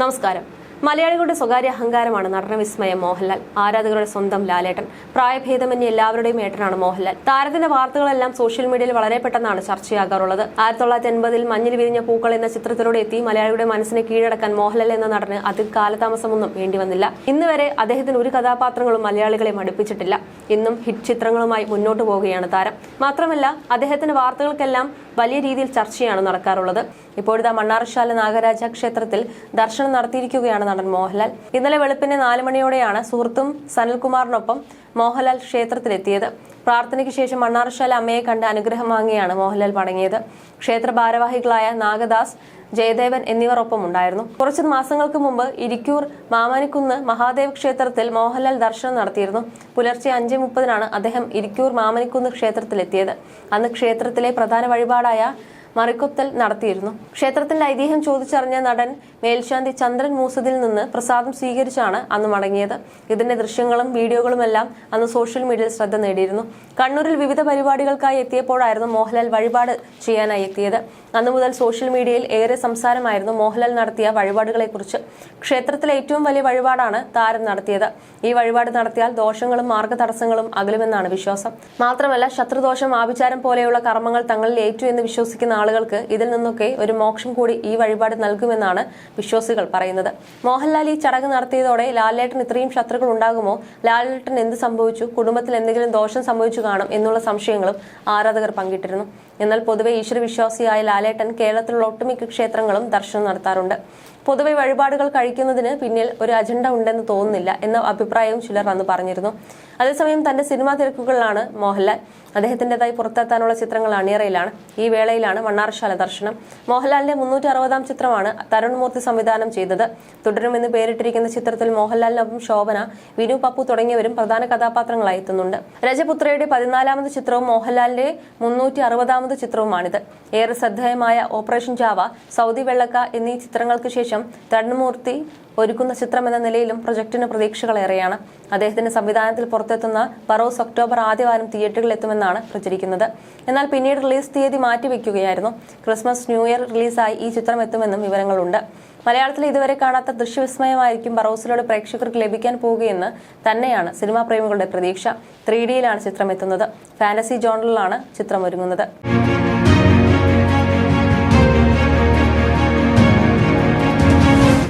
നമസ്കാരം. മലയാളികളുടെ സ്വകാര്യ അഹങ്കാരമാണ് നടന വിസ്മയം മോഹൻലാൽ. ആരാധകരുടെ സ്വന്തം ലാലേട്ടൻ. പ്രായഭേദമന്യേ എല്ലാവരുടെയും ഏട്ടനാണ് മോഹൻലാൽ. താരത്തിന്റെ വാർത്തകളെല്ലാം സോഷ്യൽ മീഡിയയിൽ വളരെ പെട്ടെന്നാണ് ചർച്ചയാകാറുള്ളത്. ആയിരത്തി തൊള്ളായിരത്തി എൺപതിൽ മഞ്ഞിൽ വിരിഞ്ഞ പൂക്കൾ എന്ന ചിത്രത്തിലൂടെ എത്തി മലയാളിയുടെ മനസ്സിനെ കീഴടക്കാൻ മോഹൻലാൽ എന്ന നടന് അതിൽ കാലതാമസമൊന്നും വേണ്ടി വന്നില്ല. ഇന്ന് വരെ അദ്ദേഹത്തിന് ഒരു കഥാപാത്രങ്ങളും മലയാളികളെ മടുപ്പിച്ചിട്ടില്ല. ഇന്നും ഹിറ്റ് ചിത്രങ്ങളുമായി മുന്നോട്ട് പോവുകയാണ് താരം. മാത്രമല്ല അദ്ദേഹത്തിന്റെ വാർത്തകൾക്കെല്ലാം വലിയ രീതിയിൽ ചർച്ചയാണ് നടക്കാറുള്ളത്. ഇപ്പോഴത്തെ മണ്ണാറശാല നാഗരാജ ക്ഷേത്രത്തിൽ ദർശനം നടത്തിയിരിക്കുകയാണ് നടൻ മോഹൻലാൽ. ഇന്നലെ വെളുപ്പിന് നാല് മണിയോടെയാണ് സുഹൃത്തും സനൽകുമാറിനൊപ്പം മോഹൻലാൽ ക്ഷേത്രത്തിലെത്തിയത്. പ്രാർത്ഥനയ്ക്ക് ശേഷം മണ്ണാറശാല അമ്മയെ കണ്ട് അനുഗ്രഹം വാങ്ങിയാണ് മോഹൻലാൽ മടങ്ങിയത് ക്ഷേത്ര ഭാരവാഹികളായ നാഗദാസ് ജയദേവൻ എന്നിവർ ഒപ്പം ഉണ്ടായിരുന്നു. കുറച്ച് മാസങ്ങൾക്ക് മുമ്പ് ഇരിക്കൂർ മാമാനിക്കുന്ന് മഹാദേവ് ക്ഷേത്രത്തിൽ മോഹൻലാൽ ദർശനം നടത്തിയിരുന്നു. പുലർച്ചെ അഞ്ച് മുപ്പതിനാണ് അദ്ദേഹം ഇരിക്കൂർ മാമനിക്കുന്ന് ക്ഷേത്രത്തിലെത്തിയത്. അന്ന് ക്ഷേത്രത്തിലെ പ്രധാന വഴിപാടായ മറിക്കൊത്തൽ നടത്തിയിരുന്നു. ക്ഷേത്രത്തിന്റെ ഐതിഹ്യം ചോദിച്ചറിഞ്ഞ നടൻ മേൽശാന്തി ചന്ദ്രൻ മൂസതിൽ നിന്ന് പ്രസാദം സ്വീകരിച്ചാണ് അന്ന് മടങ്ങിയത്. ഇതിന്റെ ദൃശ്യങ്ങളും വീഡിയോകളുമെല്ലാം അന്ന് സോഷ്യൽ മീഡിയയിൽ ശ്രദ്ധ നേടിയിരുന്നു. കണ്ണൂരിൽ വിവിധ പരിപാടികൾക്കായി എത്തിയപ്പോഴായിരുന്നു മോഹൻലാൽ വഴിപാട് ചെയ്യാനായി എത്തിയത്. അന്നു മുതൽ സോഷ്യൽ മീഡിയയിൽ ഏറെ സംസാരമായിരുന്നു മോഹൻലാൽ നടത്തിയ വഴിപാടുകളെക്കുറിച്ച്. ക്ഷേത്രത്തിലെ ഏറ്റവും വലിയ വഴിപാടാണ് താരം നടത്തിയത്. ഈ വഴിപാട് നടത്തിയാൽ ദോഷങ്ങളും മാർഗതടസ്സങ്ങളും അകലുമെന്നാണ് വിശ്വാസം. മാത്രമല്ല ശത്രുദോഷം ആഭിചാരം പോലെയുള്ള കർമ്മങ്ങൾ തങ്ങളിൽ ഏറ്റു എന്ന് വിശ്വസിക്കുന്ന ആളുകൾക്ക് ഇതിൽ നിന്നൊക്കെ ഒരു മോക്ഷം കൂടി ഈ വഴിപാട് നൽകുമെന്നാണ് വിശ്വാസികൾ പറയുന്നത്. മോഹൻലാൽ ഈ ചടങ്ങ് നടത്തിയതോടെ ലാലേട്ടൻ ഇത്രയും ശത്രുക്കൾ ഉണ്ടാകുമോ? ലാലേട്ടൻ എന്ത് സംഭവിച്ചു? കുടുംബത്തിൽ എന്തെങ്കിലും ദോഷം സംഭവിച്ചു കാണും എന്നുള്ള സംശയങ്ങളും ആരാധകർ പങ്കിട്ടിരുന്നു. എന്നാൽ പൊതുവെ ഈശ്വരവിശ്വാസിയായ ലാലേട്ടൻ കേരളത്തിലുള്ള ഒട്ടുമിക്ക ക്ഷേത്രങ്ങളും ദർശനം നടത്താറുണ്ട്. പൊതുവെ വഴിപാടുകൾ കഴിക്കുന്നതിന് പിന്നിൽ ഒരു അജണ്ട ഉണ്ടെന്ന് തോന്നുന്നില്ല എന്ന അഭിപ്രായവും ചിലർ അന്ന് പറഞ്ഞിരുന്നു. അതേസമയം തന്റെ സിനിമാ തിരക്കുകളിലാണ് മോഹൻലാൽ. അദ്ദേഹത്തിന്റേതായി പുറത്തെത്താനുള്ള ചിത്രങ്ങൾ അണിയറയിലാണ്. ഈ വേളയിലാണ് മണ്ണാർശാല ദർശനം. മോഹൻലാലിന്റെ മുന്നൂറ്റി അറുപതാം ചിത്രമാണ് തരുൺമൂർത്തി സംവിധാനം ചെയ്തത്. തുടരുമെന്ന് പേരിട്ടിരിക്കുന്ന ചിത്രത്തിൽ മോഹൻലാലിനൊപ്പം ശോഭന വിനു പപ്പു തുടങ്ങിയവരും പ്രധാന കഥാപാത്രങ്ങളായി എത്തുന്നുണ്ട്. രജപുത്രയുടെ പതിനാലാമത് ചിത്രവും മോഹൻലാലിന്റെ മുന്നൂറ്റി അറുപതാമത് ചിത്രവുമാണിത്. ഏറെ ശ്രദ്ധേയമായ ഓപ്പറേഷൻ ജാവ സൗദി വെള്ളക്ക എന്നീ ചിത്രങ്ങൾക്ക് ശേഷം തരുൺമൂർത്തി ഒരുക്കുന്ന ചിത്രം എന്ന നിലയിലും പ്രൊജക്ടിന് പ്രതീക്ഷകളേറെയാണ്. അദ്ദേഹത്തിന്റെ സംവിധാനത്തിൽ പുറത്തെത്തുന്ന പറോസ് ഒക്ടോബർ ആദ്യവാരം തിയേറ്ററുകളിൽ എത്തുമെന്നാണ് പ്രചരിക്കുന്നത്. എന്നാൽ പിന്നീട് റിലീസ് തീയതി മാറ്റിവെക്കുകയായിരുന്നു. ക്രിസ്മസ് ന്യൂ ഇയർ റിലീസായി ഈ ചിത്രം എത്തുമെന്നും വിവരങ്ങളുണ്ട്. മലയാളത്തിൽ ഇതുവരെ കാണാത്ത ദൃശ്യവിസ്മയമായിരിക്കും ബറോസിലൂടെ പ്രേക്ഷകർക്ക് ലഭിക്കാൻ പോവുകയെന്ന് തന്നെയാണ് സിനിമാ പ്രേമികളുടെ പ്രതീക്ഷ. ത്രീ ഡിയിലാണ് ചിത്രം എത്തുന്നത്. ഫാന്റസി ജോണറിലാണ് ചിത്രം ഒരുങ്ങുന്നത്.